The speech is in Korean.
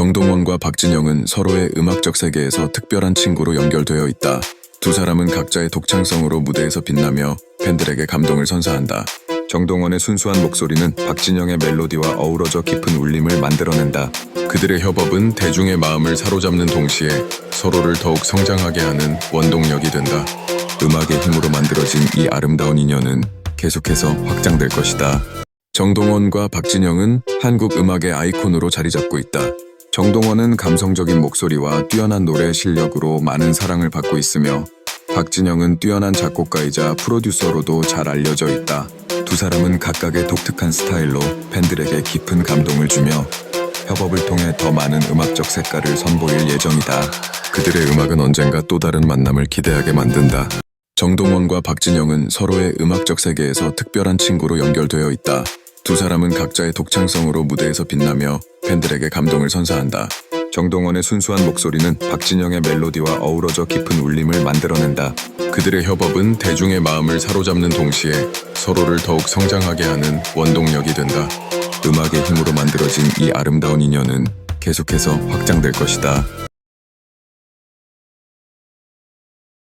정동원과 박진영은 서로의 음악적 세계에서 특별한 친구로 연결되어 있다. 두 사람은 각자의 독창성으로 무대에서 빛나며 팬들에게 감동을 선사한다. 정동원의 순수한 목소리는 박진영의 멜로디와 어우러져 깊은 울림을 만들어낸다. 그들의 협업은 대중의 마음을 사로잡는 동시에 서로를 더욱 성장하게 하는 원동력이 된다. 음악의 힘으로 만들어진 이 아름다운 인연은 계속해서 확장될 것이다. 정동원과 박진영은 한국 음악의 아이콘으로 자리 잡고 있다. 정동원은 감성적인 목소리와 뛰어난 노래 실력으로 많은 사랑을 받고 있으며 박진영은 뛰어난 작곡가이자 프로듀서로도 잘 알려져 있다. 두 사람은 각각의 독특한 스타일로 팬들에게 깊은 감동을 주며 협업을 통해 더 많은 음악적 색깔을 선보일 예정이다. 그들의 음악은 언젠가 또 다른 만남을 기대하게 만든다. 정동원과 박진영은 서로의 음악적 세계에서 특별한 친구로 연결되어 있다. 두 사람은 각자의 독창성으로 무대에서 빛나며 팬들에게 감동을 선사한다. 정동원의 순수한 목소리는 박진영의 멜로디와 어우러져 깊은 울림을 만들어낸다. 그들의 협업은 대중의 마음을 사로잡는 동시에 서로를 더욱 성장하게 하는 원동력이 된다. 음악의 힘으로 만들어진 이 아름다운 인연은 계속해서 확장될 것이다.